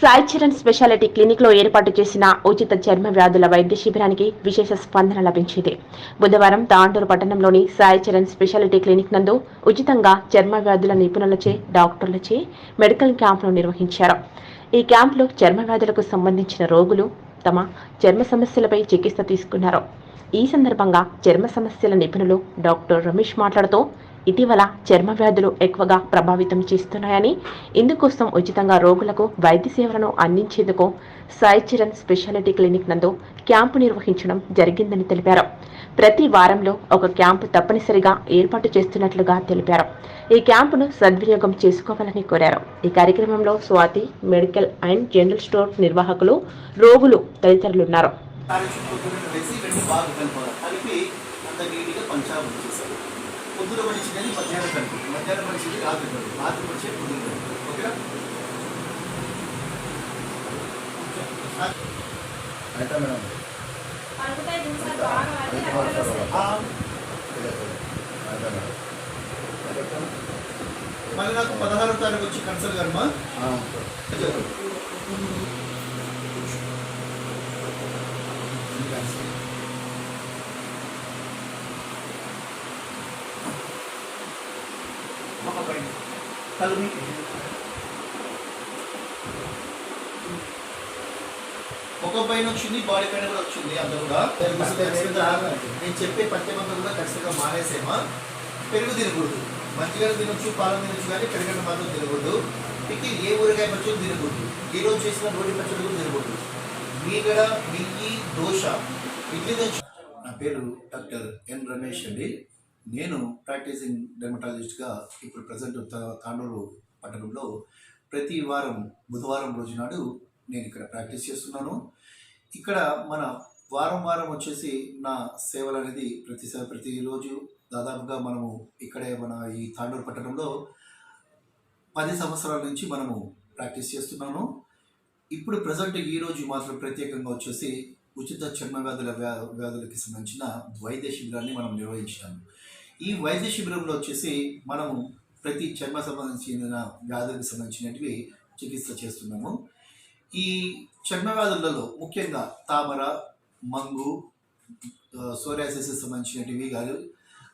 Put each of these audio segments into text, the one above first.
Sai Charan speciality క్లినిక్లో ఏర్పాటు చేసిన ఉచిత చర్మ వ్యాధుల వైద్య శిబిరానికి విశేష స్పందన లభించింది. బుధవారం తాండూరు పట్టణంలోని సాయి చరణ్ స్పెషాలిటీ క్లినిక్ నందు ఉచితంగా చర్మ వ్యాధుల నిపుణులచే డాక్టర్లచే మెడికల్ క్యాంపును నిర్వహించారు. ఈ క్యాంపులో చర్మ వ్యాధులకు సంబంధించిన రోగులు తమ చర్మ సమస్యలపై చికిత్స తీసుకున్నారు. ఈ సందర్భంగా చర్మ సమస్యల నిపుణులు డాక్టర్ రమేష్ మాట్లాడుతూ ఇటీవల చర్మ వ్యాధులు ఎక్కువగా ప్రభావితం చేస్తున్నాయని ఇందుకోసం ఉచితంగా రోగులకు వైద్య సేవలను అందించేందుకు సాయి చరణ్ స్పెషాలిటీ క్లినిక్ నందు క్యాంపు నిర్వహించడం జరిగిందని తెలిపారు. ప్రతి వారంలో ఒక క్యాంపు తప్పనిసరిగా ఏర్పాటు చేస్తున్నట్లుగా తెలిపారు. ఈ క్యాంపును సద్వినియోగం చేసుకోవాలని కోరారు. ఈ కార్యక్రమంలో Swathi medical and general store నిర్వాహకులు రోగులు తదితరులున్నారు. ఉన్నారు కలిపి అంత నీట్గా పంచాలు చేశారు. పొద్దున మనిషిని మధ్యాహ్నం కలిపి మధ్యాహ్నం మనిషిని రాత్రి కలిపి రాత్రి మనిషి పొద్దున కలిపి ఓకేనా? అయితే మేడం. మళ్ళీ నాకు పదహారో తారీఖు వచ్చి కన్సల్ గారమ్మా ఒక కలిపి ఒక పైన వచ్చింది బాడీ పైన కూడా వచ్చింది అంత కూడా. నేను చెప్పే పత్యమంతా కూడా ఖచ్చితంగా మానేసేమా? పెరుగు తినకూడదు. మంచిగా తినొచ్చు పాలు తినొచ్చు కానీ పెరుగడ్డ మాత్రం తినకూడదు. మీకు ఏ ఊరగాయ పచ్చడి తినకూడదు. ఈ రోజు చేసిన రోటి పచ్చడి కూడా తినకూడదు. మీగడ నెయ్యి దోశ ఇడ్లీ దోశ. నా పేరు డాక్టర్ ఎన్ రమేష్ అండి. నేను ప్రాక్టీసింగ్ డెర్మటాలజిస్ట్గా ఇప్పుడు ప్రజెంట్ తాండూరు పట్టణంలో ప్రతి వారం బుధవారం రోజు నాడు నేను ఇక్కడ ప్రాక్టీస్ చేస్తున్నాను. ఇక్కడ మన వారం వారం వచ్చేసి నా సేవలు అనేది ప్రతి ప్రతిరోజు దాదాపుగా మనము ఇక్కడే మన ఈ తాండూరు పట్టణంలో పది సంవత్సరాల నుంచి మనము ప్రాక్టీస్ చేస్తున్నాను. ఇప్పుడు ప్రజెంట్ ఈ రోజు మాత్రం ప్రత్యేకంగా వచ్చేసి ఉచిత చర్మ వ్యాధుల వ్యా వ్యాధులకి సంబంధించిన వైద్య శిబిరాన్ని మనం నిర్వహించాము. ఈ వైద్య శిబిరంలో వచ్చేసి మనము ప్రతి చర్మ సంబంధించిన వ్యాధులకు సంబంధించినవి చికిత్స చేస్తున్నాము. ఈ చర్మ వ్యాధులలో ముఖ్యంగా తామర మంగు సోరియాసిస్ సంబంధించినటివి కాదు.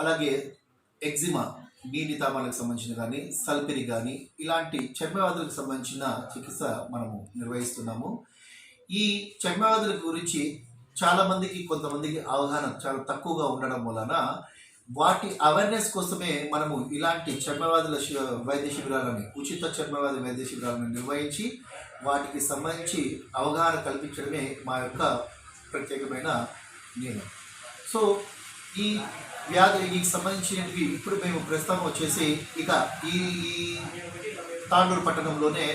అలాగే ఎగ్జిమా నీటి తామరకు సంబంధించిన కానీ సల్పిరి కానీ ఇలాంటి చర్మవ్యాధులకు సంబంధించిన చికిత్స మనము నిర్వహిస్తున్నాము. ఈ చర్మవ్యాధుల గురించి చాలామందికి కొంతమందికి అవగాహన చాలా తక్కువగా ఉండడం వలన వాటి అవేర్నెస్ కోసమే మనము ఇలాంటి చర్మవ్యాధుల వైద్య శిబిరాలని ఉచిత చర్మవ్యాధి వైద్య శిబిరాలను నిర్వహించి వాటికి సంబంధించి అవగాహన కల్పించడమే మా యొక్క ప్రత్యేకమైన నియమం. సో ఈ వ్యాధికి సంబంధించినవి ఇప్పుడు మేము ప్రస్తుతం వచ్చేసి ఇక ఈ తాండూరు పట్టణంలోనే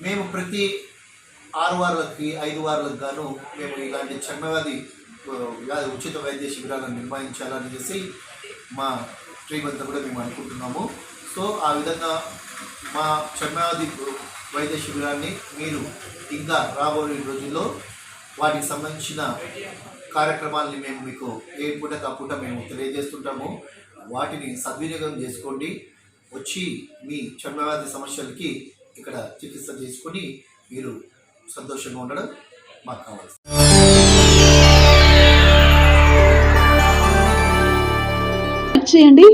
మేము ప్రతి ఆరు వారాలకి ఐదు వారాలకు గాను మేము ఇలాంటి చర్మవ్యాధి వ్యాధి ఉచిత వైద్య శిబిరాలను నిర్వహించాలని చేసి మా ట్రీ అంతా కూడా మేము అనుకుంటున్నాము. సో ఆ విధంగా మా చర్మవ్యాధి వైద్య శిబిరాన్ని మీరు ఇంకా రాబోయే రోజుల్లో వాటికి సంబంధించిన కార్యక్రమాలని మేము మీకు ఏ పూట కాకుండా మేము తెలియజేస్తుంటాము. వాటిని సద్వినియోగం చేసుకోండి. వచ్చి మీ చర్మవ్యాధి సమస్యలకి ఇక్కడ చికిత్స చేసుకొని మీరు సంతోషంగా ఉండడం మాకు కావాల్సింది.